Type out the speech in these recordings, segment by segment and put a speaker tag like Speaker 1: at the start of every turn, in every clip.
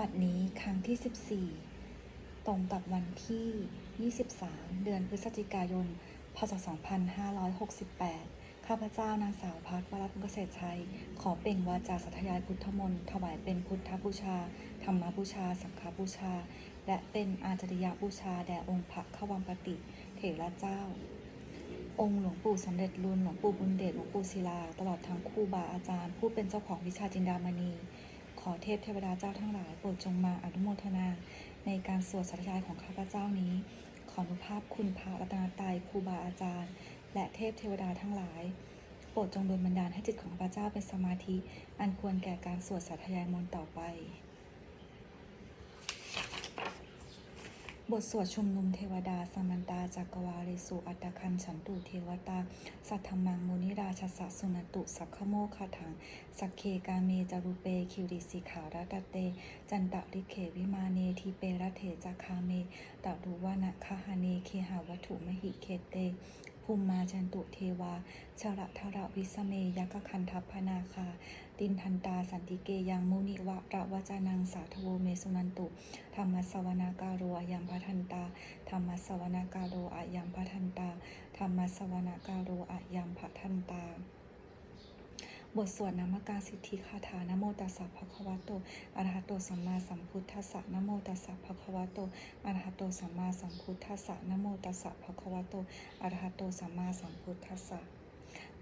Speaker 1: บัดนี้ครั้งที่ 14 ตรงกับวันที่ 23 เดือนพฤศจิกายน พศ 2568 ข้าพเจ้านางสาวพัฒวรพงษ์เกษตรชัย ขอเปล่งวาจาสัทยายพุทธมนต์ถวายเป็นพุทธบูชา ธรรมบูชา สังฆบูชา และเป็นอาจริยบูชาแด่องค์พระขวัมปติ เถระเจ้า องค์หลวงปู่สำเร็จรุ่นหลวงปู่บุญเดชหลวงปู่ศิลา ตลอดทั้งครูบาอาจารย์ ผู้เป็นเจ้าของวิชาจินดามณี อเทพเทวดาเจ้าทั้งหลายโปรดจงมาอนุโมทนา ในการสวดสาธยายของข้าพเจ้านี้ ขออนุภาพคุณพระรัตนตรัยครูบาอาจารย์ และเทพเทวดาทั้งหลาย โปรดจงดลบันดาลให้จิตของข้าพเจ้าเป็นสมาธิ อันควรแก่การสวดสาธยายมนต์ต่อไป บทสวดชุมนุมเทวดาสมันตาจักรวาเลสุอัตคันฉันตุเทวตา สัทธมังมุนิราชสะสุนตุสักขโมคาถัง สักเคกาเมจารุเปคิวริสิขารัตเต จันตะลิเขวิมาเนทีเปรเถจาคาเมตะรุวานะคาหาเนเคหาวัตถุมหิเคเตภูมิมาจันตุเทวาชระทระวิสเมยักขคันทัพพนาคา ตินทันตาสันติเกยังมุนิวะระวจานังสาธโวเมสุนันตุ ธรรมสวนาการโรอยัมพัทันตา ธรรมสวนาการโรอายัมพัทันตา ธรรมสวนาการโรอายัมพัทันตาบทสวดนามการสิทธิคาถานะโมตัสสะภะคะวะโตอะระหะโตสัมมาสัมพุทธัสสะนโมตัสสะภะคะวะโตอะระหะโตสัมมาสัมพุทธัสสะนโมตัสสะภะคะวะโตอะระหะโตสัมมาสัมพุทธัสสะ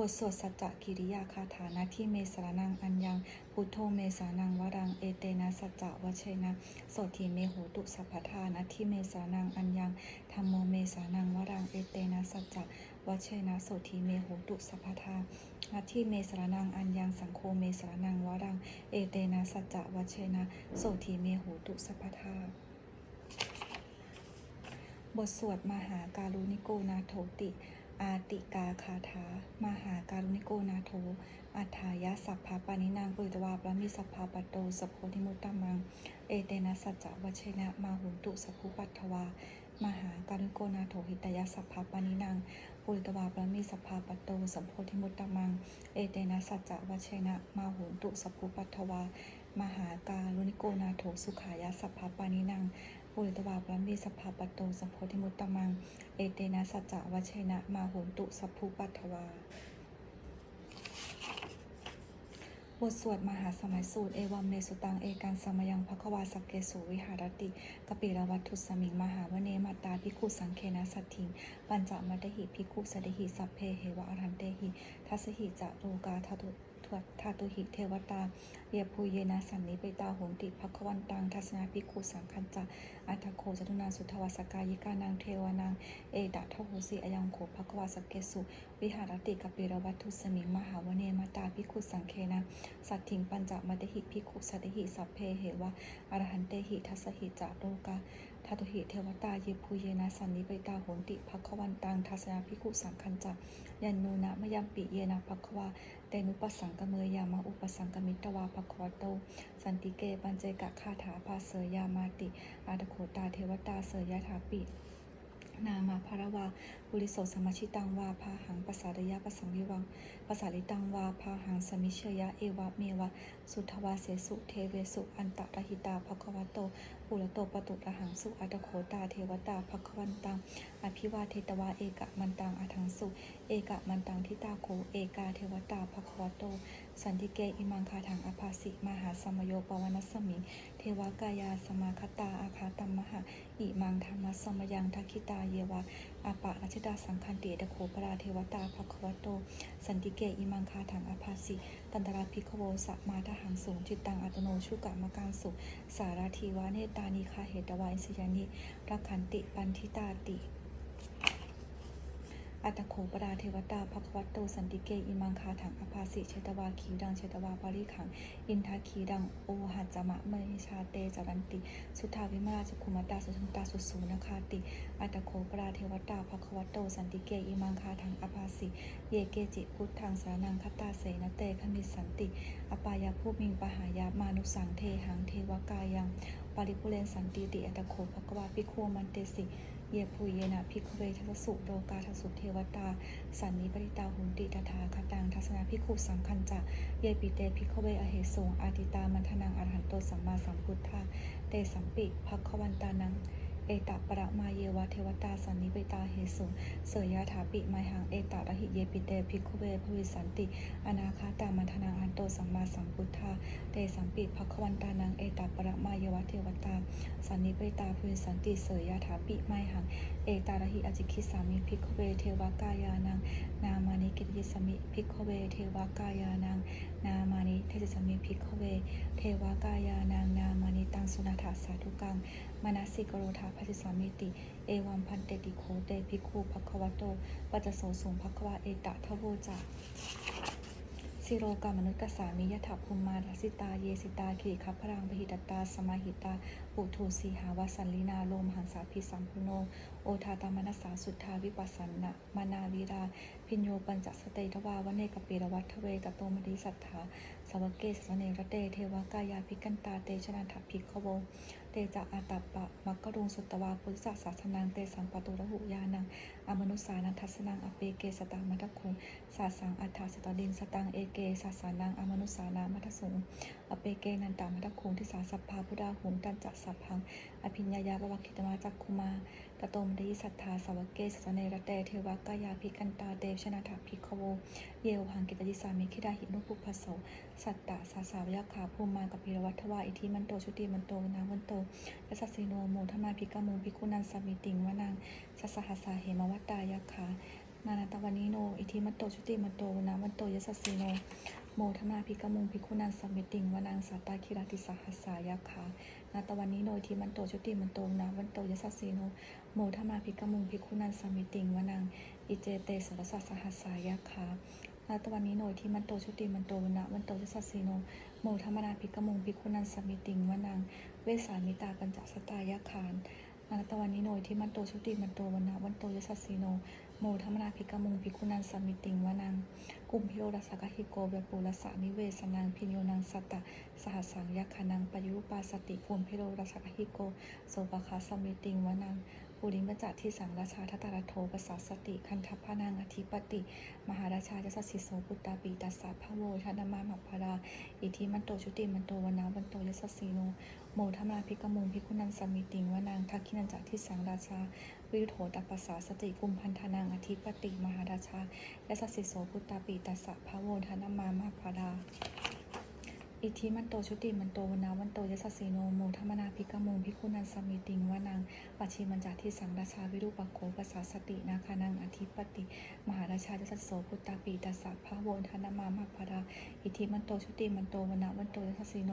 Speaker 1: บทสวดสัจจกิริยาคาถานะที่เมสรนังอัญญัง พุทโธเมสานังวรัง เอเตนะสัจจะวเชนะโสทีเมโหตุสัพพทานะที่เมสานังอัญญังธรรมโมเมสานังวรัง เอเตนะสัจจะวเชนะโสทีเมโหตุสัพพทานะที่เมสรนังอัญญังสังโฆเมสรนังวรัง เอเตนะสัจจะวเชนะโสทีเมโหตุสัพพทาบทสวดมหาการุณิโกนาโถติ อาติกาคาถา มหาการุณิโกนาโถอัฏฐายะสัพพะปานินางปุริตวาปรมิสัพพะปัตโตสัพโพธิมุตตะมัง เอเตนะสัจจะวัชเชนะมาหุนตุสัพพุปัตถวามหาการุณิโกนาโถหิตยะสัพพะปานินางปุริตวาปรมิสัพพะปัตโตสัพโพธิมุตตะมัง เอเตนะสัจจะวัชเชนะมาหุนตุสัพพุปัตถวามหาการุณิโกนาโถสุขายะสัพพะปานินาง ปุริตวาปรมิสัพพะปัตโตสัพโพธิมุตตะมัง เอเตนะสัจจวัชเชนะมาโหนตุสัพพุปัทถวา บทสวดมหาสมัยสูตร เอวัมเมสุตัง เอกันสมยังภควาสักเกสุวิหารติกปิรวัตถุสมิง มหาวเนมาตาพิคุสังเคนะสัตถิง ปัญจมัตหิพิคุสเดหิสัพเพเหวะอรันเตหิ ทัสหิจะโลกาทตุ ทวทาตุหิเทวตาเยภูเยนะสันนิเปตาโหนติภควันตังทัศนาพิคุสังคัญจะอัตโคจตุนาสุทวสกายิกานางเทวานางเอดะทโหสีอยังโขภควาสเกสุ วิหารติกปิรวัตถุสมิงมหาวเนมาตาพิคุสังเคนะสัตถิงปัญจมัตหิพิคุสัตหิสัพเพเหวะอรหันเตหิทัสหิจาโลกา ทัตุหิเทวตาเยภูเยนะสันนิเปตาโหนติภควันตังทัศนาพิคุสังคัญจักยันนูนะมยัมปิเยนะภควาเตนุปสังกเมยามาอุปสังกมิตวาภควโต สันติเกปัญเจกะคาถาภาเสยามาติ อาตโขตาเทวตาเสยยะถาปินามาภารวาปุริโสสมาชิตังวาพาหังปสาดยะปสังวิวังปสาลิตังวาพาหังสมิเชยะเอวะเมวะ สุทวาเสสุเทเวสุอันตะรหิตาภควโตปุระโตปตุระหังสุอัตโขตาเทวตาภควันตังอภิวาเทตวาเอกะมันตังอาทังสุ เอกะมันตังทิตาโคเอกาเทวตาภควโต สันติเกอิมังคาถังอภาสิมหาสมโยปวนัสมิงเทวกายาสมาคตาอาคาตัมมหะอิมังธรรมสมยังทักขิตาเยวะอาปะรัชดาสังคันติตะโขปราเทวตาภควโต สันติเกอิมังคาถังอภาสิ ตันตราพิคโวสะมาทหังสูงจิตตังอัตโนชุกะมะการสุ สาราทีวาเนตานิคาเหตวาอิสยานิรักขันติปันทิตาติ อัตโขปราเทวตาภควัตโตสันติเกอิมังคาถังอภาสิเชตวาขีดังเชตวาปาริขัง อินทาขีดังโอหัจมะเมชาเตจารันติ สุทาวิมาราชคุมตาสุสันตาสุสูนคาติ อัตโขปราเทวตาภควัตโตสันติเกอิมังคาถังอภาสิ เยเกจิพุทธังสานังคตาเสนเตคมิสันติ อปายาภูมิงปหายามานุสังเทหังเทวกายังปาริปุเรนสันติติอัตตโขภควาปิโคมันเตสิ เยปุยเยนะพิกเวทัสสุโลกาทัสสุเทวตา สันนิปริตาหุนติตถาคตังทัศนาพิคุสังคัญจะเยปิเตพิกเวอเหสงอาติตามันทนังอรหันโตสัมมาสัมพุทธาเตสัมปิภักขวันตานัง เอตปรมาเยวะเทวตาสันนิปิตาเหสุเสยยาถาปิไมหังเอตระหิเยปิเตภิกขเวภวิสันติ อนาคาตามันทนังอันโตสัมมาสัมพุทธาเตสัมปิภควันตานังเอตปรมาเยวะเทวตาสันนิปิตาภวิสันติเสยยาถาปิไมหังเอตระหิอจิคิสามิภิกขเวเทวกายานังนามานิกิตยิสมิภิกขเวเทวกายานังนามานิเทจิสมิภิกขเวเทวกายานังนามานิตังสุนาถาสาธุกัง มนสิกโรธาภัสิสามิติ เอวัมพันเตติโคเตภิกขุภควโตปัจจโสสุงภควาเอตะทะโวจาสิโรกามนุษย์กสามิยถาภูมิมาลสิตา เยสิตาขีคัพรังพหิตตา สมาหิตา ปุถุสีหาวสันลินาโลมหังสาพิสัมพุโน โอทาตามนัสสาสุทธาวิปัสสนะมานาวีรา พิญโยปัญจสเตทวาวเนกปีรวัตเวตโตมริสัทธาสวเกสสเนรเตเทวกายาภิกันตาเตชนะถาภิกขโว จะอาตัปปะมักกรุงสุตตวาพุทธศาสนังเตสังปตุระหุยานังอมนุสานันทัสนังอเปเกสตังมัทคุงสาสังอัฏฐาสตดินสตังเอเกสาสานังอมนุสานามัทสุงอเปเกนันตามัทคุงทิสาสัพพาพุทธาหุงตันจัสัพพังอภิญญายาบวคิตมาจักคุมา ตตมดีสัทธาสวกเกสสเนรเตเทวกายาภิกันตาเตชนะถาภิกขโว เยวหังกิตยิสามิคิดาหินุปุพพโสสัตตะสาสาวยาขาภูมิมากับพิรวัตวาอิทิมันโตชุติมันโตนาวันโตยสัสสิโนโมทมาพิกามุงพิกุนันสมิติงวนังสัสหัสาเหมวัตตายาขานานาตวันิโน อิทิมันโตชุติมันโตนาวันโตยสัสสิโนโมทมาพิกามุงพิกุนันสมิติงวนังสัตตาคิรติสหัสสายาขา นาตวันนิโนอิทิมันโตชุติมันโตนาวันโตยสัสสิโนโมทมาพิกมุงพิกุนันสมิติงวนังอิเจเตสรสัสหัสสายาขานาตวันนี้โนยที่มันโตชุติมันโตวนะวันโตยสัสสีโนโมธรรมนาภิกขมุงภิกขุนันสมิติงวนังเวสามิตาปัญจสตายาคารนาตวันนี้โนยที่มันโตชุติมันโตวนะวันโตยสัสสีโน โมธรรมนาภิกขมุงภิกขุนันสมิติงวนัง กุมพิโรรัสกหิโกเบปุรสานิเวสนางพิญโยนังสัตตะสหัสสังยัคขานังปยุปาสติกุมพิโรรัสกหิโกโสปะคาสมิติงวนัง ปุริมจัที่สังราชาทัตตาระโทปัสาสติ คันทัพพานังอธิปติ มหาราชาจะสัสสิโสปุตตาปีตัสสะพะโวชนะมามัพพราอิทิมันโตชุติมันโตวนาวันโตยสสสีโนโมธรรมาภิกมุงภิกุนันสมิติงวานางทักขินันจักที่สังราชาวิรโถตัปปสสาสติกุมพันธนังอธิปติ มหาราชาและสัสิโสปุตตาปีตัสสะพะโวชนะมามัพพรา อิทธิมันโตชุติมันโตวนาวันโตยสัสสีโนโมธรรมนาภิกขมุงภิกุนันสมิติงวานังปัชิมันจาที่สังราชาวิรูปโกปสาสตินาคานังอธิปติ มหาราชาจะสัสโสพุตตาปีตัสสะพระโวนธนามามัพาราอิทิมันโตชุติมันโตวนาวันโตยสัสสิโน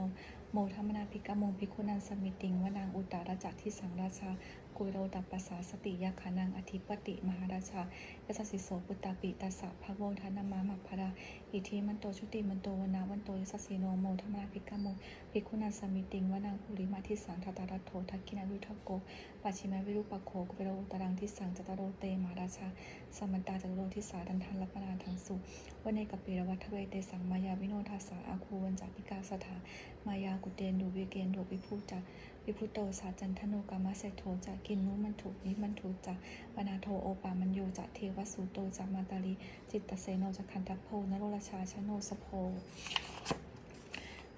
Speaker 1: โมธรรมนาภิกขมงภิกขุนันสมิติงวนางอุตตารจักที่สังราชากุโรตัปปสาสติยาขานังอธิปติมหาราชายสสิโสพุตตาปีตัสะพระโวนธนามามัพพราอิทิมันโตชุติมันโตวนาวันโตยสสิโนโมธรรมนาภิกขมงภิกขุนันสมิติงวนางภูริมาทิสังทัตารัตโททักขินาวิทักโกปัจฉิมวิรุปโคกุโรตรังทิสังจตโรเตมหาราชาสมันตาจตโรทิสาดันทันรัปนาทังสุวันเนกปีรวัฏเวเตสังมายาวิโนทัสสาอาคูวันจักพิกาสถามายากุเตนดูวิเกนดูวิภูจักวิพุโตสาจันทโนกามาเสโทจะกินนุมันถูกนิมันถูกจะวนาโทโอปามันโยจะเทวสุโตจะมาตาลีจิตตเสโนจะคันทัพโพนโรราชาชโนสโพ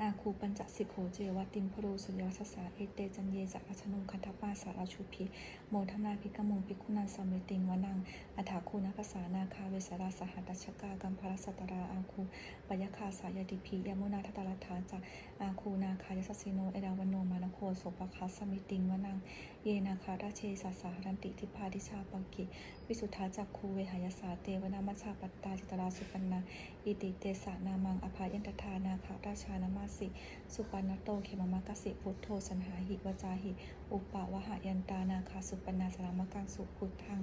Speaker 1: อาคูปัญจสิโขเจวติมพโรสุยวัสสาเอเตจันเยจะอัชนุคันทปาสาราชุพีโมทนาภิกมงภิกขุนันสมิติงวนังอัฐาคูนักษานาคาเวสราสหัตชกากัมพรสัตราอาคูปยคาสายติพียมุนาทัตตาทาจะอาคูนาคายสสิโนเอดาวโนมานโคโสปคาสสมิติงวนัง เยนาคาราเชสาสารันติทิพาดิชาปังกิ วิสุทธาจักคูเวหายสาเตวนามัชาปัตตาจิตราสุปันนาอิติเตสานามังอภายันตทานาคาราชานามาสิ สุปันนโตเขมมะกสิพุทโธสันหาหิวจาหิ อุปปาวหายันตานาคาสุปันนาสรามกังสุขุทัง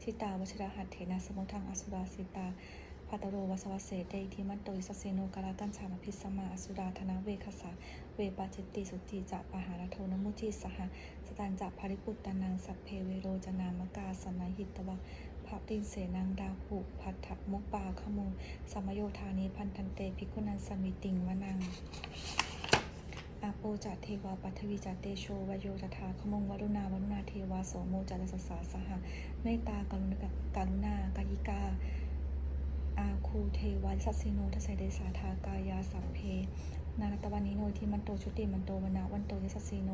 Speaker 1: ชิตาวชรหัตเถนะสมุทังอสุราสิตา พัตโรวัสวเสเตอิทิมันโตอิสเสโนกาลากันชามพิสมาอสุราธนาเวคสาเวปาจิตติสุติจะปะหารโทนมุทิสหสตันจะภริปุตตานังสัพเพเวโรจนามกาสนาหิตวะพระตินเสนังดาหุพัทธมุปปาขมุสมโยธานิพันธันเตภิกขุนันสมิติงวนังอาโปจัตเทวาปัทวีจัตเตโชวโยจัตถาขมงวรุณาวรุณาเทวาโสโมจัตสสสาสหะเมตตากรุณากรุณากายิกา อาคูเทวาสัสสิโนทสเสเดสาธากายาสัพเพนานาตวันนิโนทิมันโตชุติมันโตวนาวันโตยสัสสิโน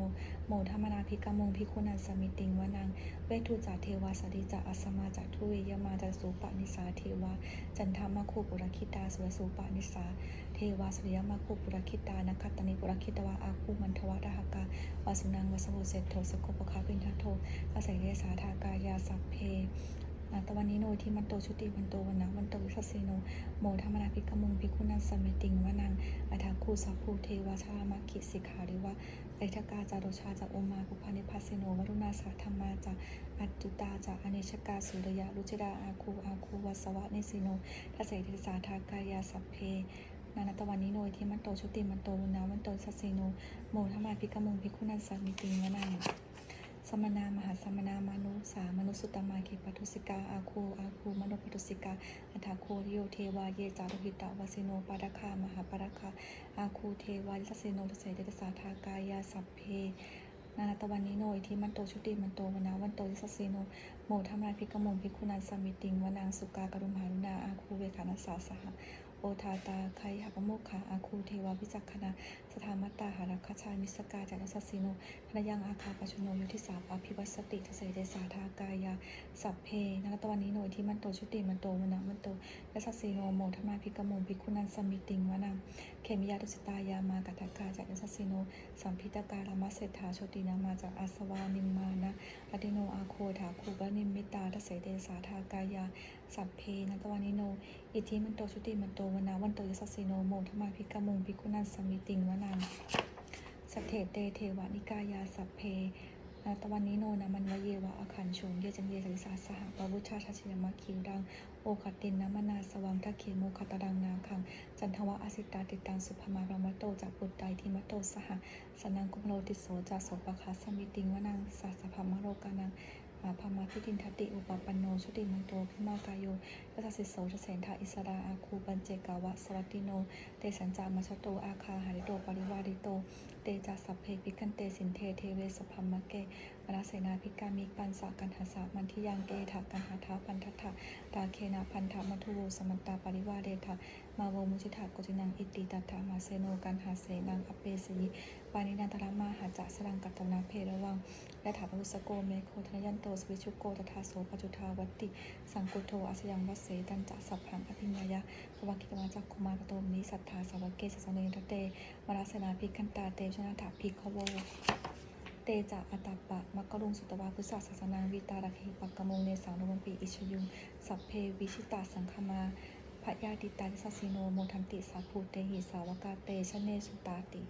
Speaker 1: โมธรรมนาภิกามงภิกขุนันสมิติงวนัง เวทุจาเทวาสดิจาอัสมาจัทุเวยมาจัสูปะนิสาเทวา จันทามาคูปุรคิตาสุรสูปะนิสา เทวาสุริยมาคูปุรคิตานัคคัตตนิปุรคิตวาอาคูมันทวะดหกาวาสุนังวสโวเสตโทสโกปคาปินทัตโทกสเดสาธากายาสัพเพ นาตวันนิโนทิมันโตชุติมันโตวันนะวันโตวิสัสสิโนโมธรรมนาภิกมุงภิกขุนันสมมิติงวนังอัฏฐคูสัพพูเทวชามาคิสิกขาริวะเอทกาจาโชาจาโอมาภุพานิพัสโนวรุณาสาธรรมาจาอัจจุตาจาอเนชกาสุรยะรุจิดาอาคูอาคูวัสวะเนสิโนทัสเสติสาทากายาสัพเพนานาตวันนิโนทิมันโตชุติมันโตวันนะวันโตสัสสิโนโมธรรมนาภิกมุงภิกขุนันสมมิติงวนัง สมณามหาสมณามานุสามนุสุตมาเคปัทุสิกาอาคูอาคูมโนปทุสิกาอัฏฐโคริโยเทวาเยจารุหิตาวาสิโนปาดคามหาปาดคาอาคูเทวาลิสสสิโนทเสเดตสาทากายาสัพเพนานาตวันนิโนอิทิมันโตชุติมันโตวนาวันโตยิสสสิโนโมธรรมนาภิกมุงภิกุนันสมมิติงวนางสุกากรุมหารุณาอาคูเวขานัสสาสหะโอทาตาไคหปโมกขาอาคูเทวาวิจักขณาสถามัตตาหารัคชามิสกาจักสัสสิโนพนยังอาคาปชโนยุทธิสาปอภิวัสติทเสเดสาทากายา สัพเพนรตวันนี้โนยที่มันโตชุติมันโตมนะมันโตและสัสสีโนโมธมาภิกมุงภิกขุนันสมิติงวนังเขมิยาตุสตายามากัตกาจากสัสสีโนสัมพิตการามาเศรษฐาโชตินามาจากอาสวานิมมานะอติโนอาโคถาคูบานิมิตาทเสเดสาทากายา สัพเพนัตวันนี้โนอิทธิมันโตชุติมันโตวนาวันโตยสัสสีโนโมธมาภิกมุงภิกขุนันสมิติงวนันังสเทเตเทวานิกายาสัพเพนาตวันนี้โนนามันวเยวะอาคันชงเยจังเยสริสาสหปวุชชาชาชยมาคิวดัง โอคัตตินนามนาสวังทักเขโมคตดังนาคัง จันทวะอสิตาติตังสุภมารมโตจากปุตไตทิมโตสหสนังกุมโลติโสจาโสปะคาสมิติงวนังสัสสะพมโรกานัง อาภามาพิตินทติอุปปันโนชุติมันโตพิมากายโยกัสสิโสทเสนทาอิสดาอาคูปัญเจกาวะสวัตติโน เตสัญจามาชโตอาคาหาริโตปริวาริโต เตจัสสัพเพปิกันเตสินเทเทเวสพัมมะเกมราเสนาภิกามิปันสากันหาสามันทิยังเกถากันหาทาพันทัตถะตาเคนาพันธมัทุโวสมันตาปริวาเดถะ มาโวมุจิถากุจินังอิติตัตถามาเซโนกันหาเสนังอเปสีปานินันตรมาหาจะสรังกัตนาเพระวังและถาปุสโกเมโคธนยันโตสวิชุโกตถาโสปจุทาวัตติ สังกุโทอาสยังวัสเสตันจะสัพพังอภิญญายะภวกิตมาจักคุมารโตมนิสัทธาสาวกเกสสเนทเตมราสนาภิกขันตาเตชนะถาภิกขโวเตจะอัตตปะมักกะลุงสุตวาพุทธศาสนาวิตารักหิปักกมงเนสังโนมปีอิชยุงสัพเพวิชิตาสังคมา พระยาติตาลิสัสสิโนโมทันติสาภูเตหิสาวกาเตชเนสุตาติ